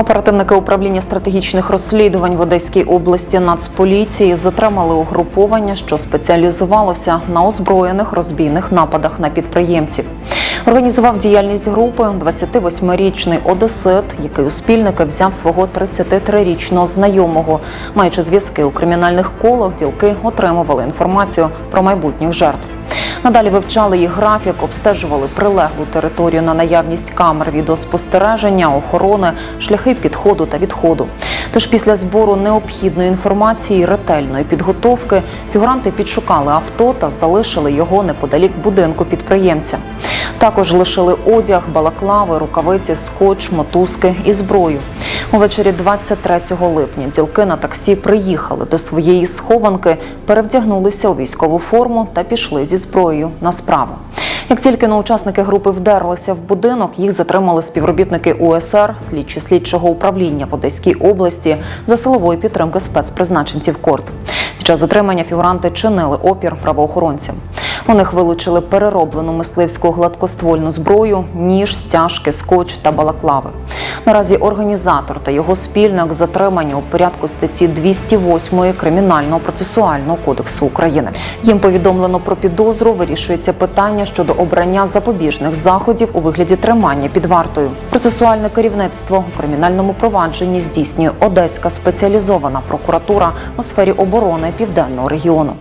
Оперативники управління стратегічних розслідувань в Одеській області Нацполіції затримали угруповання, що спеціалізувалося на озброєних розбійних нападах на підприємців. Організував діяльність групи 28-річний одесит, який у спільники взяв свого 33-річного знайомого. Маючи зв'язки у кримінальних колах, ділки отримували інформацію про майбутніх жертв. Надалі вивчали їх графік, обстежували прилеглу територію на наявність камер відеоспостереження, охорони, шляхи підходу та відходу. Тож після збору необхідної інформації і ретельної підготовки фігуранти підшукали авто та залишили його неподалік будинку підприємця. Також лишили одяг, балаклави, рукавиці, скотч, мотузки і зброю. Увечері 23 липня ділки на таксі приїхали до своєї схованки, перевдягнулися у військову форму та пішли зі зброєю на справу. Як тільки на учасники групи вдерлися в будинок, їх затримали співробітники УСР, слідчі слідчого управління в Одеській області за силової підтримки спецпризначенців КОРД. Під час затримання фігуранти чинили опір правоохоронцям. У них вилучили перероблену мисливську гладкоствольну зброю, ніж, стяжки, скотч та балаклави. Наразі організатор та його спільник затримані у порядку статті 208 Кримінального процесуального кодексу України. Їм повідомлено про підозру. Вирішується питання щодо обрання запобіжних заходів у вигляді тримання під вартою. Процесуальне керівництво у кримінальному провадженні здійснює Одеська спеціалізована прокуратура у сфері оборони південного регіону.